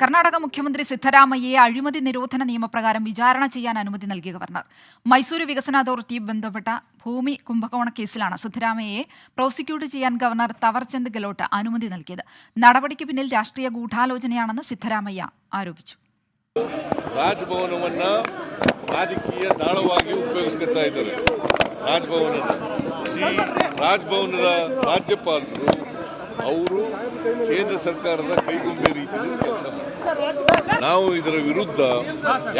കർണാടക മുഖ്യമന്ത്രി സിദ്ധരാമയ്യയെ അഴിമതി നിരോധന നിയമപ്രകാരം വിചാരണ ചെയ്യാൻ അനുമതി നൽകി ഗവർണർ. മൈസൂരു വികസന അതോറിറ്റിയും ബന്ധപ്പെട്ട ഭൂമി കുംഭകോണ കേസിലാണ് സിദ്ധരാമയ്യയെ പ്രോസിക്യൂട്ട് ചെയ്യാൻ ഗവർണർ തവർചന്ദ് ഗെലോട്ട് അനുമതി നൽകിയത്. നടപടിക്ക് പിന്നിൽ രാഷ്ട്രീയ ഗൂഢാലോചനയാണെന്ന് സിദ്ധരാമയ്യ ആരോപിച്ചു. ರಾಜಭವನವನ್ನು ರಾಜಕೀಯ ದಾಳವಾಗಿ ಉಪಯೋಗಿಸ್ಕೊತಾ ಅವರು ಕೇಂದ್ರ ಸರ್ಕಾರದ ಕೈಗೊಂಬೆ ರೀತಿಯಲ್ಲಿ ಕೆಲಸ ನಾವು ಇದರ ವಿರುದ್ಧ,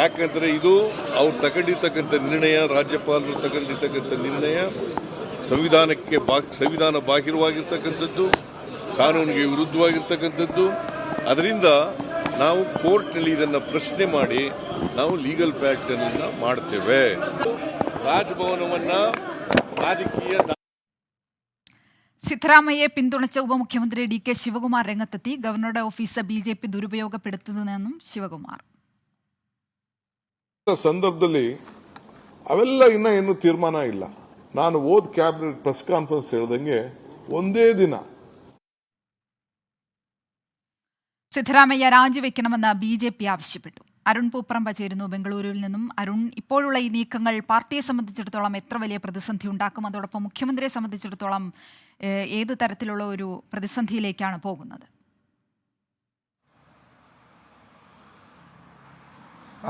ಯಾಕಂದ್ರೆ ಇದು ಅವ್ರು ತಗೊಂಡಿರ್ತಕ್ಕಂಥ ನಿರ್ಣಯ, ರಾಜ್ಯಪಾಲರು ತಗೊಂಡಿರ್ತಕ್ಕಂಥ ನಿರ್ಣಯ, ಸಂವಿಧಾನಕ್ಕೆ ಬಾ, ಸಂವಿಧಾನ ಬಾಹಿರವಾಗಿರ್ತಕ್ಕಂಥದ್ದು, ಕಾನೂನಿಗೆ ವಿರುದ್ಧವಾಗಿರ್ತಕ್ಕಂಥದ್ದು. ಅದರಿಂದ ನಾವು ಕೋರ್ಟ್ನಲ್ಲಿ ಇದನ್ನು ಪ್ರಶ್ನೆ ಮಾಡಿ ನಾವು ಲೀಗಲ್ ಪ್ಯಾಕ್ಟನ್ನು ಮಾಡ್ತೇವೆ. ರಾಜಭವನವನ್ನು ರಾಜಕೀಯ ದಾ- സിദ്ധരാമയ്യയെ പിന്തുണച്ച ഉപമുഖ്യമന്ത്രി ഡി കെ ശിവകുമാർ രംഗത്തെത്തി ഗവർണറുടെ ഓഫീസ് ബി ജെ പി ദുരുപയോഗപ്പെടുത്തുന്നതെന്നും ശിവകുമാർ ಸಂದರ್ಭದಲ್ಲಿ ಅವೆಲ್ಲ ಇನ್ನ ಏನು ತೀರ್ಮಾನ ಇಲ್ಲ ನಾನು ಓದ್ ಕ್ಯಾಬಿನೆಟ್ ಪ್ರೆಸ್ ಕಾನ್ಫರೆನ್ಸ್ ಹೇಳ್ದಂಗೆ ಒಂದೇ ದಿನ സിദ്ധരാമയ്യ രാജിവെക്കണമെന്ന് ബി ജെ പി ആവശ്യപ്പെട്ടു അരുൺ പൂപ്പറമ്പ ചേരുന്നു ബംഗളൂരുവിൽ നിന്നും. അരുൺ ഇപ്പോഴുള്ള ഈ നീക്കങ്ങൾ പാർട്ടിയെ സംബന്ധിച്ചിടത്തോളം എത്ര വലിയ പ്രതിസന്ധി ഉണ്ടാക്കും? അതോടൊപ്പം മുഖ്യമന്ത്രിയെ സംബന്ധിച്ചിടത്തോളം ഏത് തരത്തിലുള്ള ഒരു പ്രതിസന്ധിയിലേക്കാണ് പോകുന്നത്?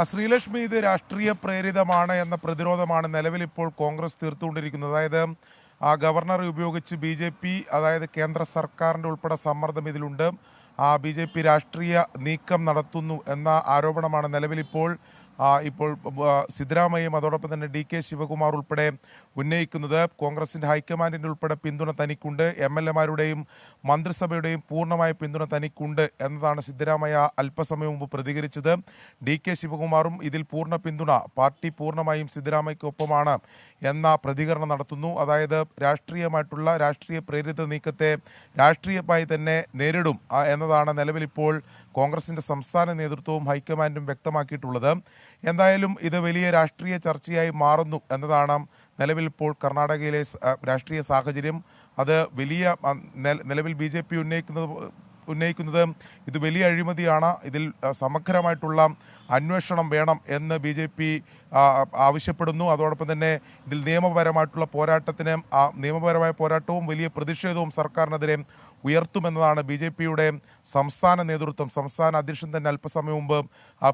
ശ്രീലക്ഷ്മി ഇത് രാഷ്ട്രീയ പ്രേരിതമാണ് എന്ന പ്രതിരോധമാണ് നിലവിൽ ഇപ്പോൾ കോൺഗ്രസ് തീർത്തുകൊണ്ടിരിക്കുന്നത്. അതായത് ആ ഗവർണറെ ഉപയോഗിച്ച് ബി ജെ പി അതായത് കേന്ദ്ര സർക്കാരിന്റെ ഉൾപ്പെടെ സമ്മർദ്ദം ഇതിലുണ്ട്. ബി ജെ പി രാഷ്ട്രീയ നീക്കം നടത്തുന്നു എന്ന ആരോപണമാണ് നിലവിലിപ്പോൾ ഇപ്പോൾ സിദ്ധരാമയ്യയും അതോടൊപ്പം തന്നെ ഡി കെ ശിവകുമാർ ഉൾപ്പെടെ ഉന്നയിക്കുന്നത് കോൺഗ്രസിന്റെ ഹൈക്കമാൻഡിന്റെ ഉൾപ്പെടെ പിന്തുണ തനിക്കുണ്ട്. എം എൽ എമാരുടെയും മന്ത്രിസഭയുടെയും പൂർണമായ പിന്തുണ തനിക്കുണ്ട് എന്നതാണ് സിദ്ധരാമയ്യ അല്പസമയം മുമ്പ് പ്രതികരിച്ചത്. ഡി കെ ശിവകുമാറും ഇതിൽ പൂർണ പിന്തുണ പാർട്ടി പൂർണമായും സിദ്ധരാമയ്ക്കൊപ്പമാണ് എന്ന പ്രതികരണം നടത്തുന്നു. അതായത് രാഷ്ട്രീയമായിട്ടുള്ള രാഷ്ട്രീയ പ്രേരിത നീക്കത്തെ രാഷ്ട്രീയമായി തന്നെ നേരിടും എന്നതാണ് നിലവിൽ ഇപ്പോൾ കോൺഗ്രസിന്റെ സംസ്ഥാന നേതൃത്വവും ഹൈക്കമാൻഡും വ്യക്തമാക്കിയിട്ടുള്ളത്. എന്തായാലും ഇത് വലിയ രാഷ്ട്രീയ ചർച്ചയായി മാറുന്നു എന്നതാണ് നിലവിൽ ഇപ്പോൾ കർണാടകയിലെ രാഷ്ട്രീയ സാഹചര്യം. അത് വലിയ നിലവിൽ ബി ഉന്നയിക്കുന്നത് ഉന്നയിക്കുന്നത്. ഇത് വലിയ അഴിമതിയാണ്. ഇതിൽ സമഗ്രമായിട്ടുള്ള അന്വേഷണം വേണം എന്ന് ബി ജെ പി ആവശ്യപ്പെടുന്നു. അതോടൊപ്പം തന്നെ ഇതിൽ നിയമപരമായിട്ടുള്ള പോരാട്ടത്തിന് ആ നിയമപരമായ പോരാട്ടവും വലിയ പ്രതിഷേധവും സർക്കാരിനെതിരെ ഉയർത്തുമെന്നതാണ് ബി ജെ പിയുടെ സംസ്ഥാന നേതൃത്വം സംസ്ഥാന അധ്യക്ഷൻ തന്നെ അല്പസമയം മുമ്പ്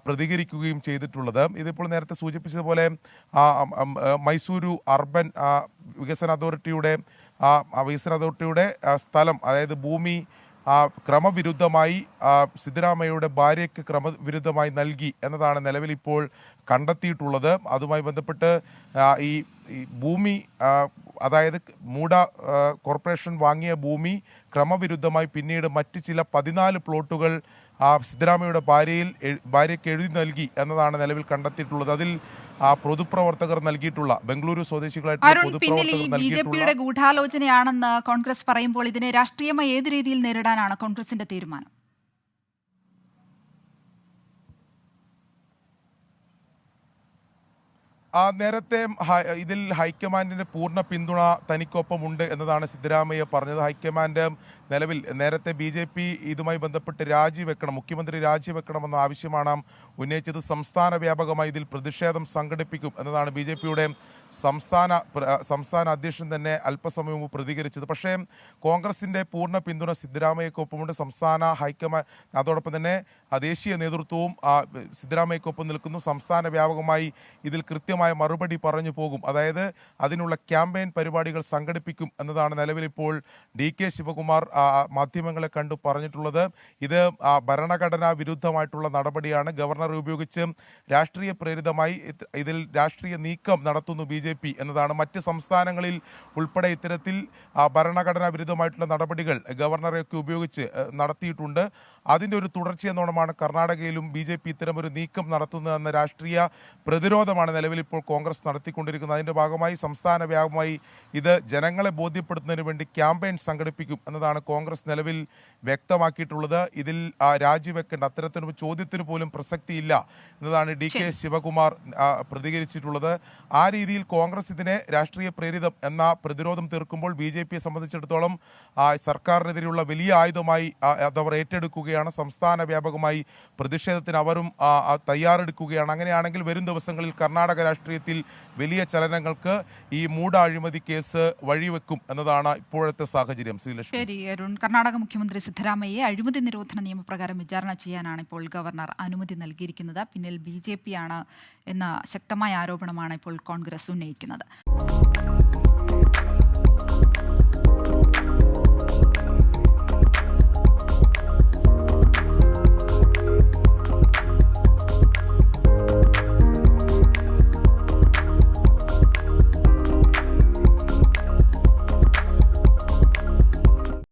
പ്രതികരിക്കുകയും ചെയ്തിട്ടുള്ളത്. ഇതിപ്പോൾ നേരത്തെ സൂചിപ്പിച്ചതുപോലെ മൈസൂരു അർബൻ വികസന അതോറിറ്റിയുടെ വികസന അതോറിറ്റിയുടെ സ്ഥലം അതായത് ഭൂമി ക്രമവിരുദ്ധമായി സിദ്ധരാമയ്യയുടെ ഭാര്യയ്ക്ക് ക്രമവിരുദ്ധമായി നൽകി എന്നതാണ് നിലവിൽ ഇപ്പോൾ കണ്ടെത്തിയിട്ടുള്ളത്. അതുമായി ബന്ധപ്പെട്ട് ഈ ഈ ഭൂമി അതായത് മൂഡ കോർപ്പറേഷൻ വാങ്ങിയ ഭൂമി ക്രമവിരുദ്ധമായി പിന്നീട് മറ്റ് ചില പതിനാല് പ്ലോട്ടുകൾ ആ സിദ്ധരാമയുടെ ഭാര്യയിൽ ഭാര്യയ്ക്ക് എഴുതി നൽകി എന്നതാണ് നിലവിൽ കണ്ടെത്തിയിട്ടുള്ളത്. അതിൽ ആ പൊതുപ്രവർത്തകർ നൽകിയിട്ടുള്ള ബംഗളൂരു സ്വദേശികളായിട്ടുള്ള ബി ജെ പിയുടെ ഗൂഢാലോചനയാണെന്ന് കോൺഗ്രസ് പറയുമ്പോൾ ഇതിനെ രാഷ്ട്രീയമായി ഏത് രീതിയിൽ നേരിടാനാണ് കോൺഗ്രസിന്റെ തീരുമാനം? നേരത്തെ ഇതിൽ ഹൈക്കമാൻഡിന്റെ പൂർണ പിന്തുണ തനിക്കൊപ്പമുണ്ട് എന്നതാണ് സിദ്ധരാമയ്യ പറഞ്ഞത്. ഹൈക്കമാൻഡ് നിലവിൽ നേരത്തെ ബി ജെ പി ഇതുമായി ബന്ധപ്പെട്ട് രാജിവെക്കണം മുഖ്യമന്ത്രി രാജിവെക്കണമെന്ന ആവശ്യമാണ് ഉന്നയിച്ചത്. സംസ്ഥാന വ്യാപകമായി ഇതിൽ പ്രതിഷേധം സംഘടിപ്പിക്കും എന്നതാണ് ബി ജെ പിയുടെ സംസ്ഥാന സംസ്ഥാന അധ്യക്ഷൻ തന്നെ അല്പസമയം പ്രതികരിച്ചത്. പക്ഷേ കോൺഗ്രസിന്റെ പൂർണ പിന്തുണ സിദ്ധരാമയ്യക്കൊപ്പമുണ്ട്. സംസ്ഥാന ഹൈക്കമാ അതോടൊപ്പം തന്നെ ആ ദേശീയ നേതൃത്വവും ആ, സിദ്ധരാമയ്യക്കൊപ്പം നിൽക്കുന്നു. സംസ്ഥാന വ്യാപകമായി ഇതിൽ കൃത്യമായ മറുപടി പറഞ്ഞു പോകും. അതായത് അതിനുള്ള ക്യാമ്പയിൻ പരിപാടികൾ സംഘടിപ്പിക്കും എന്നതാണ് നിലവിലിപ്പോൾ ഡി കെ ശിവകുമാർ മാധ്യമങ്ങളെ കണ്ടു പറഞ്ഞിട്ടുള്ളത്. ഇത് ഭരണഘടനാ വിരുദ്ധമായിട്ടുള്ള നടപടിയാണ്. ഗവർണർ ഉപയോഗിച്ച് രാഷ്ട്രീയ പ്രേരിതമായി ഇതിൽ രാഷ്ട്രീയ നീക്കം നടത്തുന്നു ബി ജെ പി എന്നതാണ്. മറ്റ് സംസ്ഥാനങ്ങളിൽ ഉൾപ്പെടെ ഇത്തരത്തിൽ ഭരണഘടനാ വിരുദ്ധമായിട്ടുള്ള നടപടികൾ ഗവർണറെയൊക്കെ ഉപയോഗിച്ച് നടത്തിയിട്ടുണ്ട്. അതിന്റെ ഒരു തുടർച്ചയെന്നോണമാണ് കർണാടകയിലും ബി ജെ പി ഇത്തരമൊരു നീക്കം നടത്തുന്നതെന്ന രാഷ്ട്രീയ പ്രതിരോധമാണ് നിലവിൽ ഇപ്പോൾ കോൺഗ്രസ് നടത്തിക്കൊണ്ടിരിക്കുന്നത്. അതിന്റെ ഭാഗമായി സംസ്ഥാന വ്യാപകമായി ഇത് ജനങ്ങളെ ബോധ്യപ്പെടുത്തുന്നതിന് വേണ്ടി ക്യാമ്പയിൻ സംഘടിപ്പിക്കും എന്നതാണ് കോൺഗ്രസ് നിലവിൽ വ്യക്തമാക്കിയിട്ടുള്ളത്. ഇതിൽ ആ, രാജിവെക്കേണ്ട അത്തരത്തിനൊരു ചോദ്യത്തിന് പോലും പ്രസക്തിയില്ല എന്നതാണ് ഡി കെ ശിവകുമാർ പ്രതികരിച്ചിട്ടുള്ളത്. ആ രീതിയിൽ കോൺഗ്രസ് ഇതിനെ രാഷ്ട്രീയ പ്രേരിതം എന്ന പ്രതിരോധം തീർക്കുമ്പോൾ ബി ജെ പിയെ സംബന്ധിച്ചിടത്തോളം സർക്കാരിനെതിരെയുള്ള വലിയ ആയുധമായി അതവർ ഏറ്റെടുക്കുകയാണ്. സംസ്ഥാന വ്യാപകമായി പ്രതിഷേധത്തിന് അവരും തയ്യാറെടുക്കുകയാണ്. അങ്ങനെയാണെങ്കിൽ വരും ദിവസങ്ങളിൽ കർണാടക രാഷ്ട്രീയത്തിൽ വലിയ ചലനങ്ങൾക്ക് ഈ മൂടാഴിമതി കേസ് വഴിവെക്കും എന്നതാണ് ഇപ്പോഴത്തെ സാഹചര്യം. ശരി അരുൺ. കർണാടക മുഖ്യമന്ത്രി സിദ്ധരാമയ്യെ അഴിമതി നിരോധന നിയമപ്രകാരം വിചാരണ ചെയ്യാനാണ് ഇപ്പോൾ ഗവർണർ അനുമതി നൽകിയിരിക്കുന്നത്. പിന്നിൽ ബി ജെ പി ആണ് എന്ന ശക്തമായ ആരോപണമാണ് ഇപ്പോൾ കോൺഗ്രസ് ഉന്നയിക്കുന്നത്.